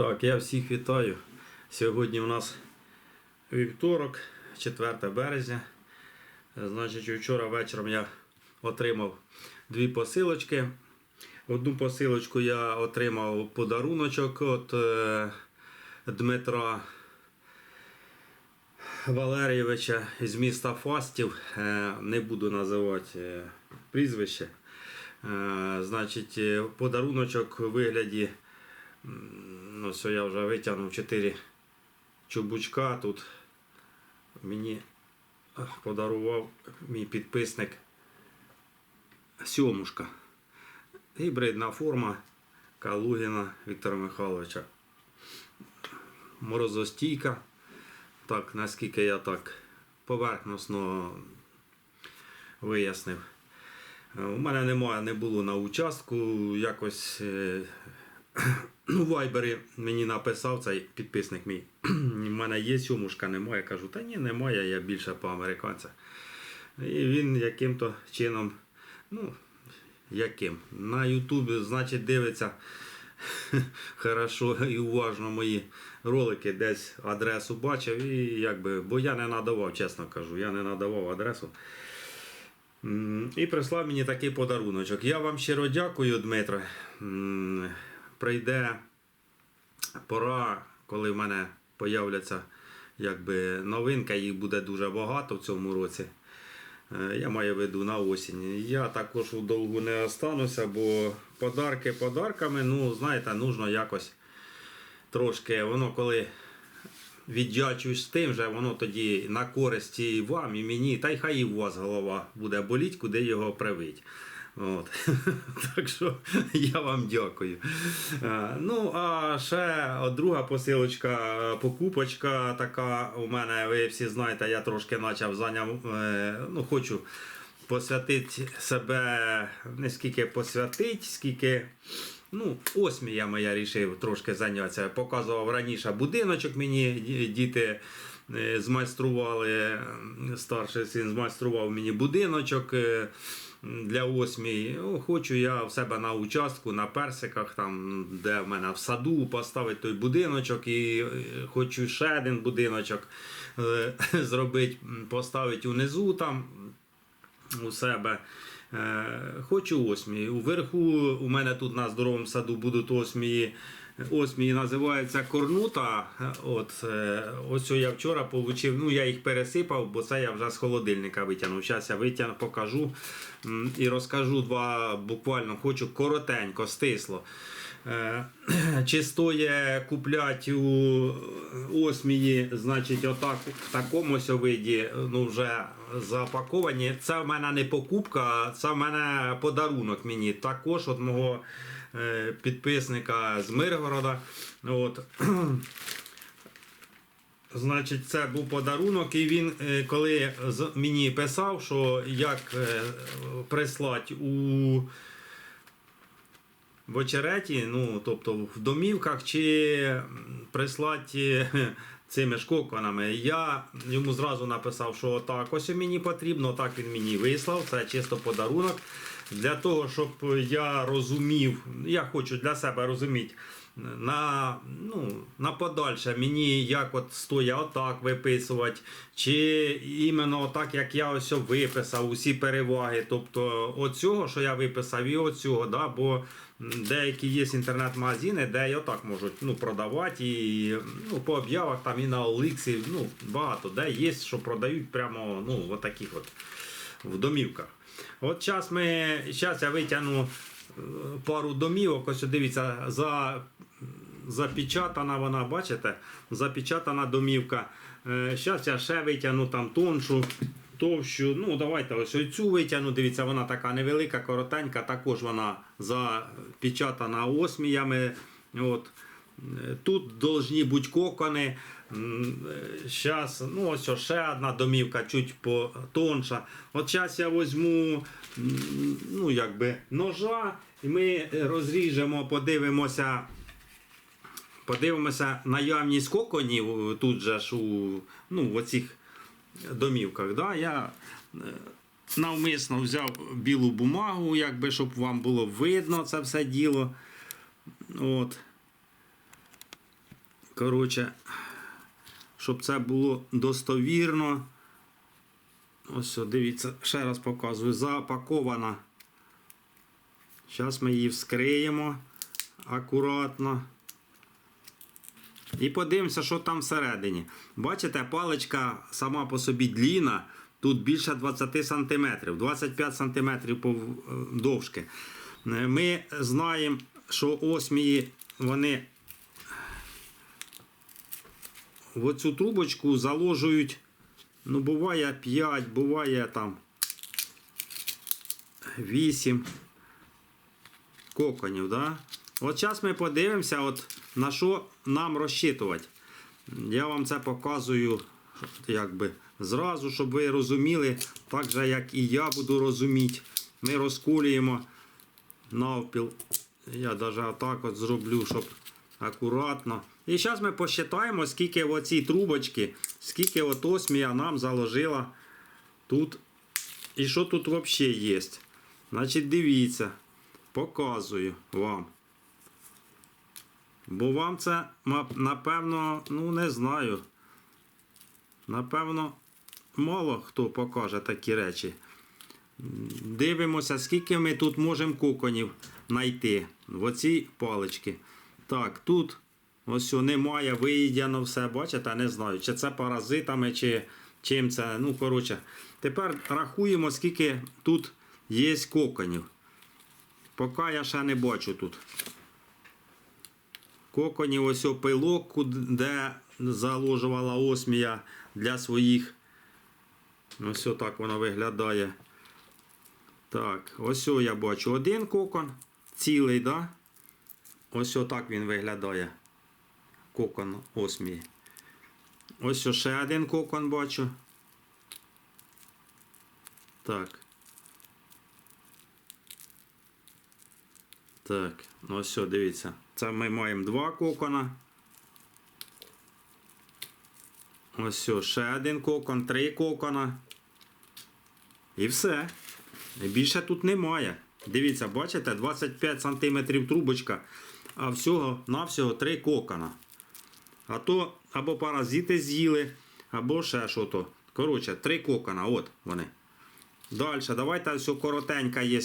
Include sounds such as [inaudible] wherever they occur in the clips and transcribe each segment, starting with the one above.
Так, я всіх вітаю. Сьогодні у нас вівторок, 4 березня. Значить, вчора вечором я отримав дві посилочки. Одну посилочку я отримав подаруночок від е, Дмитра Валерійовича з міста Фастів. Е, не буду називати е, прізвище. Значить, подаруночок у вигляді Ну, все, я вже витягнув 4 чубучка. Тут мені подарував мій підписник сьомушка. Гібридна форма Калугіна Віктора Михайловича. Морозостійка. Так, наскільки я так поверхносно вияснив. Е, У мене немає, не було на участку. Якось е, ну, Вайбері мені написав цей підписник мій. У мене є сьомушка, немає. Я кажу, та ні, немає, я більше по американцях. І він яким-то чином, ну, яким? На Ютубі, значить, дивиться [laughs] хорошо і уважно мої ролики, десь адресу бачив, і якби, бо я не надавав, чесно кажу, я не надавав адресу. І прислав мені такий подаруночок. Я вам щиро дякую, Дмитро. Прийде пора, коли в мене появляться якби, новинка, їх буде дуже багато в цьому році. Е, Я маю в виду на осінь. Я також у не остануся, бо подарки подарками, ну, знаєте, нужно якось трошки, воно коли віддячуєш з тим же, воно тоді на користі і вам, і мені, та й хай і у вас голова буде боліть, куди його привить. От. [laughs] так що я вам дякую. Е, Ну, а ще друга посилочка, покупочка така у мене, ви всі знаєте, я трошки почав зайняв, е, ну, хочу посвятити себе, не скільки посвятити, скільки. Ну, осміями я вирішив трошки зайнятися. Показував раніше будиночок мені діти е, змайстрували. Старший син змайстрував мені будиночок для осмій. О, Хочу я в себе на участку, на персиках, там, де в мене в саду поставити той будиночок. І е, хочу ще один будиночок е, [laughs] зробити, поставити унизу там у себе. Е, Хочу осмії. Уверху у мене тут на здоровому саду будуть осмії. Осмії називаються корнута. Е, От, е, ось я вчора получив, ну я їх пересипав, бо це я вже з холодильника витягнув. Зараз я витягну, покажу і розкажу два буквально, хочу коротенько, стисло. Е, [clears throat] Чи стоїть купляти у осмії, значить, отак в такому ось виді, ну вже запаковані. Це в мене не покупка, це в мене подарунок мені. Також від мого підписника з Миргорода. От. [clears throat] Значить, це був подарунок, і він, е, коли мені писав, що як е, прислати у в очереті, ну, тобто в домівках, чи прислати е, [laughs] цими ж коконами. Я йому зразу написав, що так, ось мені потрібно, так він мені вислав. Це чисто подарунок. Для того, щоб я розумів, я хочу для себе розуміти. На, ну, на подальше мені як от стоя отак виписувати, чи іменно так, як я ось виписав, усі переваги. Тобто оцього, що я виписав, і оцього, да, бо деякі є інтернет-магазини, де і отак можуть ну, продавати і ну, по об'явах там і на Оликсі, ну, багато, де є, що продають прямо ну, от таких от в домівках. От зараз ми, зараз я витягну е, пару домівок, ось дивіться, за, запечатана вона, бачите, запечатана домівка. Зараз я ще витягну там тоншу, товщу. Ну, давайте ось цю витягну. Дивіться, вона така невелика, коротенька, також вона запечатана осміями. От. Е, Тут должні бути кокони. Зараз, ну ось ще одна домівка, чуть потонша. От зараз я візьму ну, якби, ножа, і ми розріжемо, подивимося. Подивимося наявність коконів тут же ж у ну, в оцих домівках. Да? Я е, навмисно взяв білу бумагу, якби, щоб вам було видно це все діло. От. Коротше, щоб це було достовірно. Ось, дивіться, ще раз показую. Запакована. Зараз ми її вскриємо акуратно. І подивимося, що там всередині. Бачите, паличка сама по собі дліна. Тут більше 20 см, 25 см довжки. Е, Ми знаємо, що осмії вони в оцю трубочку заложують, ну, буває 5, буває там 8 коконів. Да? От зараз ми подивимося, от, на що нам розчитувати. Я вам це показую якби, зразу, щоб ви розуміли, так же, як і я буду розуміти. Ми розколюємо навпіл. Я навіть отак от зроблю, щоб акуратно. І зараз ми посчитаємо, скільки оці трубочки, скільки от осмія нам заложила тут. І що тут взагалі є. Значить, дивіться, показую вам. Бо вам це, напевно, ну не знаю. Напевно, мало хто покаже такі речі. Дивимося, скільки ми тут можемо коконів знайти в оцій паличці. Так, тут ось немає, виїдяно все, бачите, не знаю, чи це паразитами, чи чим це. Ну, коротше. Тепер рахуємо, скільки тут є коконів. Поки я ще не бачу тут. Коконів ось о пилок, де заложувала осмія для своїх. Ось так воно виглядає. Так, ось я бачу один кокон, цілий, да? Ось отак він виглядає. Кокон осмії. Ось ще один кокон бачу. Так. Так, ну о, дивіться. Це ми маємо два кокона. Ось о, ще один кокон, три кокона. І все. Більше тут немає. Дивіться, бачите, 25 см трубочка, а всього навсього 3 кокона. А то або паразити з'їли, або ще що то. Коротше, 3 кокона, от вони. Далі, давайте ось коротенька є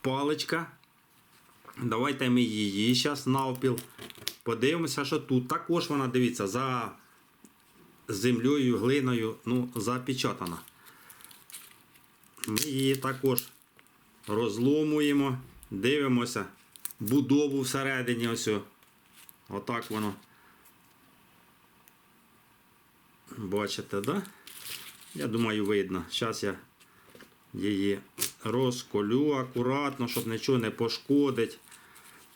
паличка. Давайте ми її зараз навпіл. Подивимося, що тут. Також вона, дивіться, за землею, глиною, ну, запечатана. Ми її також розломуємо, дивимося будову всередині. Ось. Отак воно. Бачите, да? Я думаю, видно. Зараз я її розколю акуратно, щоб нічого не пошкодить.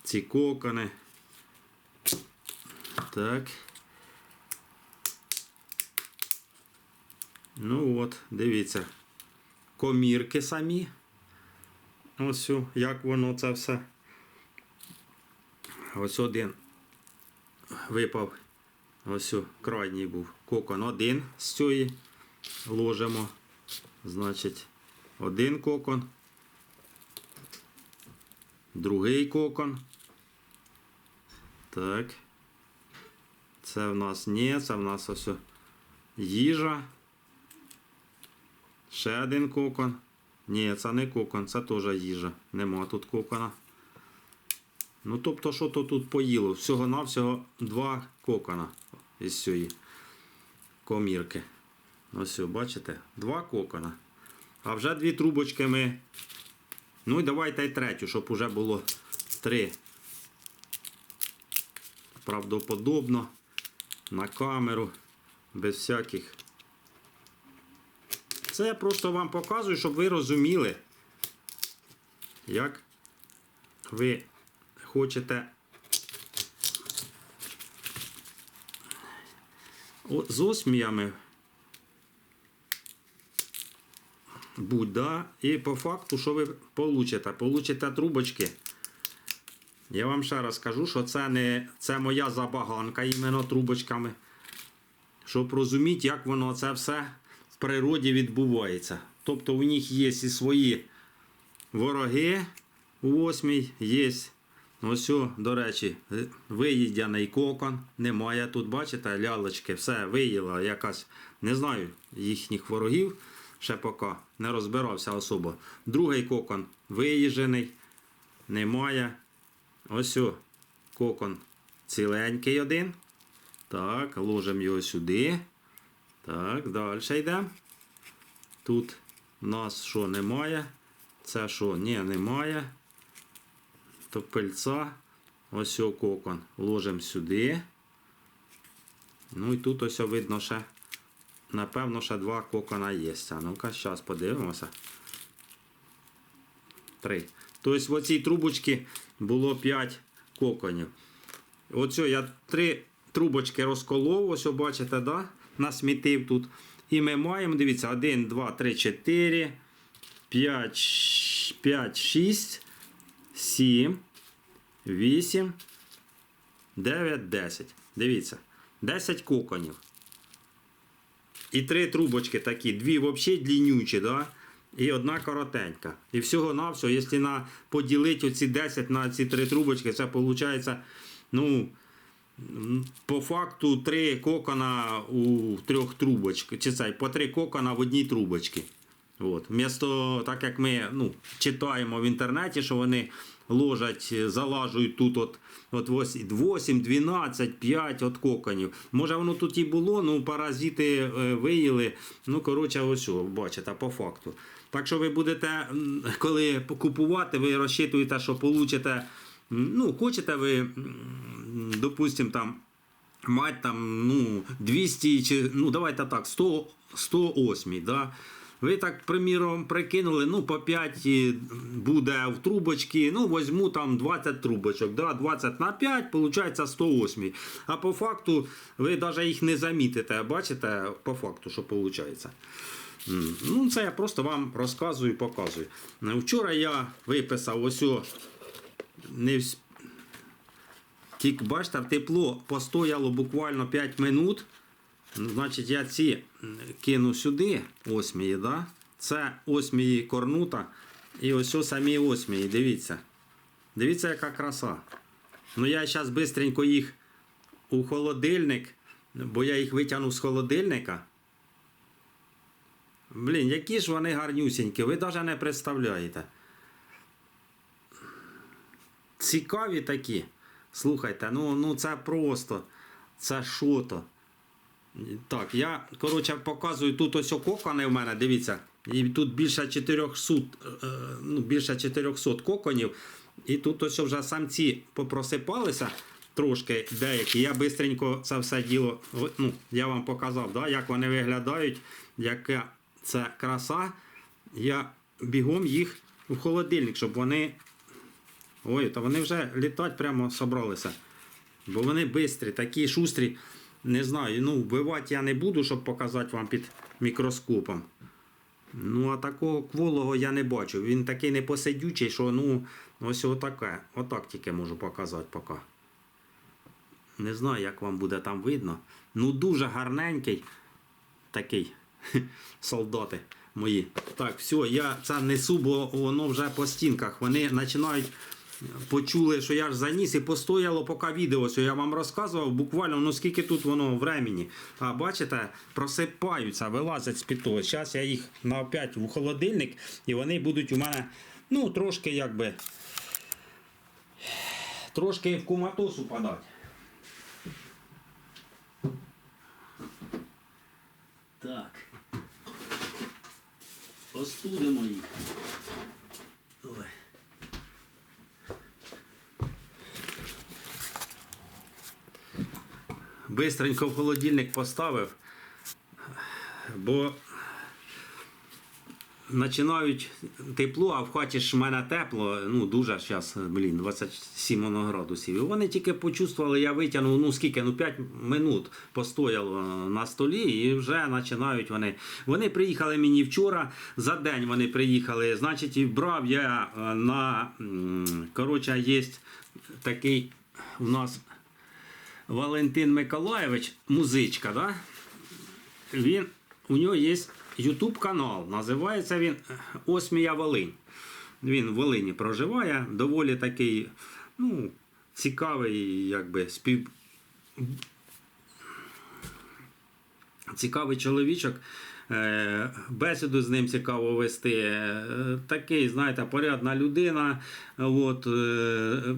Ці кокони. Так. Ну от, дивіться комірки самі. Ось як воно це все. Ось один випав. Ось крайній був. Кокон один з цієї ложимо. Значить, один кокон. Другий кокон. Так. Це в нас ні, це в нас ось їжа. Ще один кокон. Ні, це не кокон, це теж їжа. Нема тут кокона. Ну, тобто, що то тут поїло? Всього-навсього два кокона із цієї комірки. Ось, о, бачите? Два кокона. А вже дві трубочки ми. Ну і давайте й третю, щоб уже було три. Правдоподобно. На камеру. Без всяких це я просто вам показую, щоб ви розуміли, як ви хочете з осміями будь, да? і по факту, що ви получите? Получите трубочки. Я вам ще раз скажу, що це не це моя забаганка іменно трубочками. Щоб розуміти, як воно це все в природі відбувається. Тобто у них є і свої вороги у восьмій, є Ось, о, до речі, е, виїдяний кокон. Немає тут, бачите, лялочки, все виїла якась, не знаю, їхніх ворогів ще поки не розбирався особо. Другий кокон виїжджений, немає. Ось о, кокон ціленький один. Так, ложимо його сюди. Так, далі йдемо. Тут у нас що немає. Це що? Ні, немає. То пильця. Ось о кокон. Ложимо сюди. Ну і тут ось видно ще. Напевно, ще два кокона є. Ну-ка, зараз подивимося. Три. Тобто в цій трубочці було 5 коконів. Оце я три трубочки розколов, ось бачите, да? насмітив тут. І ми маємо, дивіться, 1, 2, 3, 4, 5, 5 6, 7, 8, 9, 10. Дивіться, 10 коконів. І три трубочки такі, дві взагалі длиннючі, да? і одна коротенька. І всього на все, якщо на, поділити оці 10 на ці три трубочки, це виходить, ну, по факту три кокона у трьох трубочках. Чи це по три кокона в одній трубочці. От. Вмісто, так як ми ну, читаємо в інтернеті, що вони ложать, залажують тут от, от 8, 12, 5 от коконів. Може воно тут і було, ну паразити е, виїли. Ну, коротше, ось, о, бачите, по факту. Так що ви будете, коли купувати, ви розчитуєте, що получите, ну, хочете ви, м, допустим, там мать там, ну, 200 чи, ну, давайте так, 100, 108, да? Ви так, приміром, прикинули, ну, по 5 буде в трубочці, ну, візьму там 20 трубочок, да? 20 на 5, виходить 108. А по факту ви навіть їх не замітите, бачите, по факту, що виходить. Ну, це я просто вам розказую, і показую. Вчора я виписав ось о, не тільки бачите, тепло постояло буквально 5 минут. Ну, Значить, я ці кину сюди, осмії, да? Це осмії корнута. І ось самі осмії, дивіться. Дивіться, яка краса. Ну я зараз швидко їх у холодильник, бо я їх витягнув з холодильника. Блін, які ж вони гарнюсінькі, ви навіть не представляєте. Цікаві такі. Слухайте, ну, ну це просто. Це що то. Так, я, коротше, показую тут ось кокони в мене, дивіться. І тут більше 400, е, ну, більше 400 коконів. І тут ось вже самці попросипалися трошки деякі. Я швидко це все діло, ну, я вам показав, да, як вони виглядають, яка це краса. Я бігом їх в холодильник, щоб вони. Ой, то вони вже літати прямо собралися. Бо вони швидкі, такі шустрі. Не знаю, ну, вбивати я не буду, щоб показати вам під мікроскопом. Ну, а такого кволого я не бачу. Він такий непосидючий, що ну, ось отаке. Отак тільки можу показати поки. Не знаю, як вам буде там видно. Ну, дуже гарненький такий [laughs] солдати мої. Так, все, я це несу, бо воно вже по стінках. Вони починають. Почули, що я ж заніс і постояло поки відео, що я вам розказував, буквально ну скільки тут воно времени. А бачите, просипаються, вилазять з під того. Зараз я їх на опять в холодильник і вони будуть у мене ну трошки якби трошки в куматос упадати. Так. Остудимо їх. Бистренько в холодильник поставив, бо починають тепло, а в хаті ж в мене тепло, ну дуже зараз, блін, 27 градусів. І вони тільки почувствували, я витягнув, ну скільки, ну 5 минут постояло на столі і вже починають вони. Вони приїхали мені вчора, за день вони приїхали, значить, і брав я е, на, коротше, є такий у нас. Валентин Миколаєвич, музичка, да? він, у нього є YouTube канал. Називається він Осмія Волинь. Він в Волині проживає, доволі такий ну, цікавий, якби спів. Цікавий чоловічок. Е, Бесіду з ним цікаво вести. Е, Такий, знаєте, порядна людина. От, е,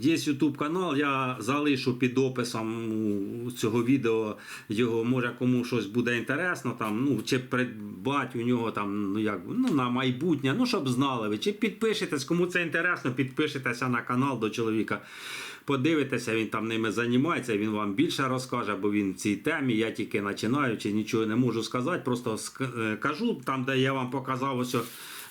є YouTube канал, я залишу під описом цього відео його, може кому щось буде інтересно, там, ну, чи придбати у нього там, ну, як, ну, на майбутнє, ну, щоб знали ви. Чи підпишетесь, кому це інтересно, підпишетеся на канал до чоловіка. Подивитеся, він там ними займається, він вам більше розкаже, бо він в цій темі. Я тільки починаю, чи нічого не можу сказати. Просто е, кажу там, де я вам показав, ось,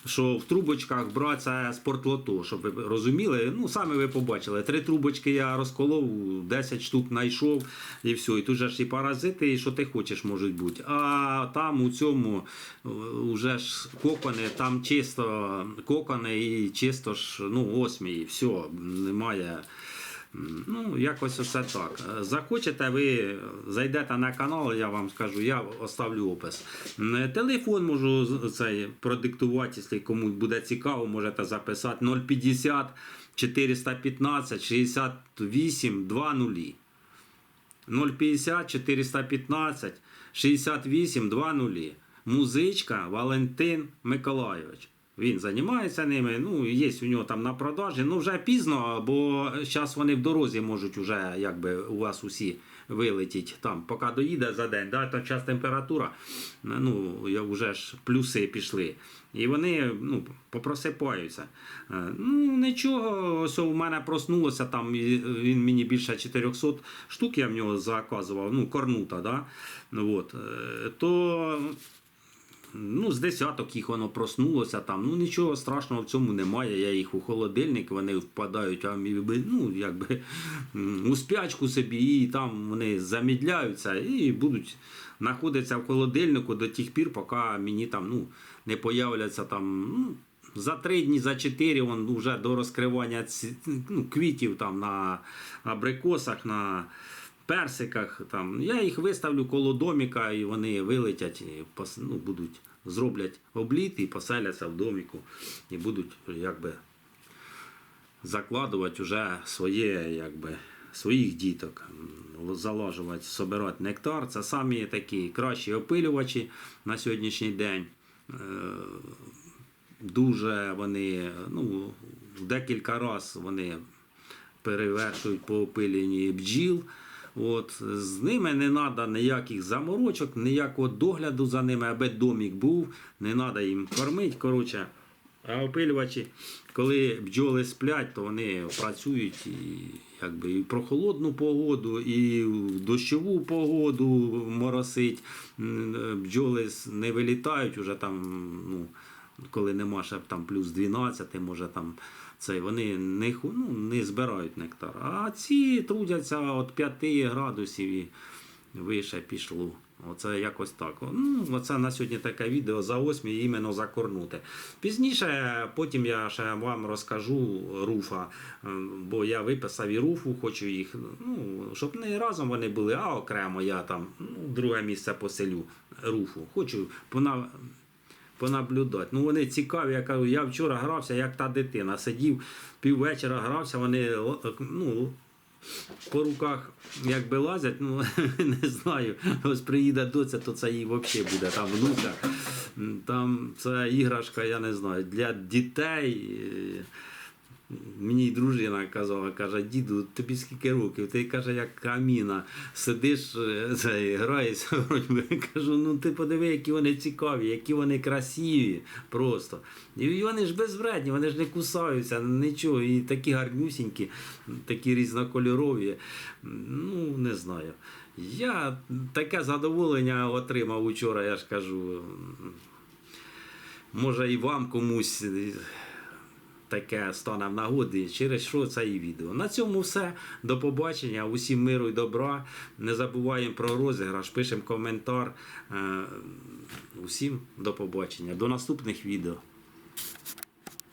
що в трубочках братися спортлото, щоб ви розуміли. Ну, самі ви побачили. Три трубочки я розколов, 10 штук знайшов і все. І тут же ж і паразити, і що ти хочеш, можуть бути. А там у цьому е, вже ж кокони, там чисто кокони і чисто ж ну, осмії, все, немає. Ну, якось оце так. Е, Захочете, ви зайдете на канал, я вам скажу, я оставлю опис. Телефон можу цей продиктувати, якщо комусь буде цікаво, можете записати 050 415 68 20. 050 415 68 20. Музичка Валентин Миколайович. Він займається ними. Ну, є у нього там на продажі. Ну, вже пізно, бо зараз вони в дорозі можуть вже якби у вас усі вилетіть там, поки доїде за день. Да, то час температура, ну, вже ж плюси пішли. І вони ну, попросипаються. Е, Ну, нічого, ось у мене проснулося там, він мені більше 400 штук я в нього заказував, ну, корнута, да? Ну, от, е, то ну, з десяток їх воно проснулося там. Ну нічого страшного в цьому немає. Я їх у холодильник, вони впадають а, ну, якби, у спячку собі, і там вони замідляються і будуть знаходитися в холодильнику до тих пір, поки мені там ну, не появляться там. Ну, за три дні, за чотири он вже до розкривання ну, квітів там на абрикосах, на персиках. Там. Я їх виставлю коло доміка і вони вилетять, і ну, будуть, зроблять обліт і поселяться в доміку. І будуть якби закладувати вже своє, якби, своїх діток. Залажувати, собирати нектар. Це самі такі кращі опилювачі на сьогоднішній день. Е, Дуже вони, ну, декілька разів вони перевершують по опиленні бджіл. От, з ними не треба ніяких заморочок, ніякого догляду за ними, аби домік був, не треба їм кормити. Коротше. А опилювачі, коли бджоли сплять, то вони працюють і, якби, і в прохолодну погоду, і в дощову погоду моросить. Бджоли не вилітають уже там, ну, коли нема ще там плюс 12, може там цей, вони не, ну, не збирають нектар. А ці трудяться від 5 градусів і вище пішло. Оце якось так. Ну, оце на сьогодні таке відео за осмі, іменно за. Пізніше, потім я ще вам розкажу руфа, е, бо я виписав і руфу, хочу їх, ну, щоб не разом вони були, а окремо я там ну, друге місце поселю руфу. Хочу пона понаблюдати. Ну вони цікаві, я кажу, я вчора грався, як та дитина. Сидів піввечора грався, вони ну, по руках якби лазять, ну [laughs] не знаю. Ось приїде доця, то це їй взагалі буде там внука. Там це іграшка, я не знаю, для дітей. Мені дружина казала, каже, діду, тобі скільки років? Ти каже, як каміна, сидиш, е, це, граєшся, кажу, ну ти подиви, які вони цікаві, які вони красиві просто. І вони ж безвредні, вони ж не кусаються, нічого. І такі гарнюсінькі, такі різнокольорові. Ну, не знаю. Я таке задоволення отримав учора, я ж кажу. Може і вам комусь таке стане в нагоді, через що це і відео. На цьому все. До побачення. Усім миру і добра. Не забуваємо про розіграш, пишемо коментар. Е, Усім до побачення. До наступних відео.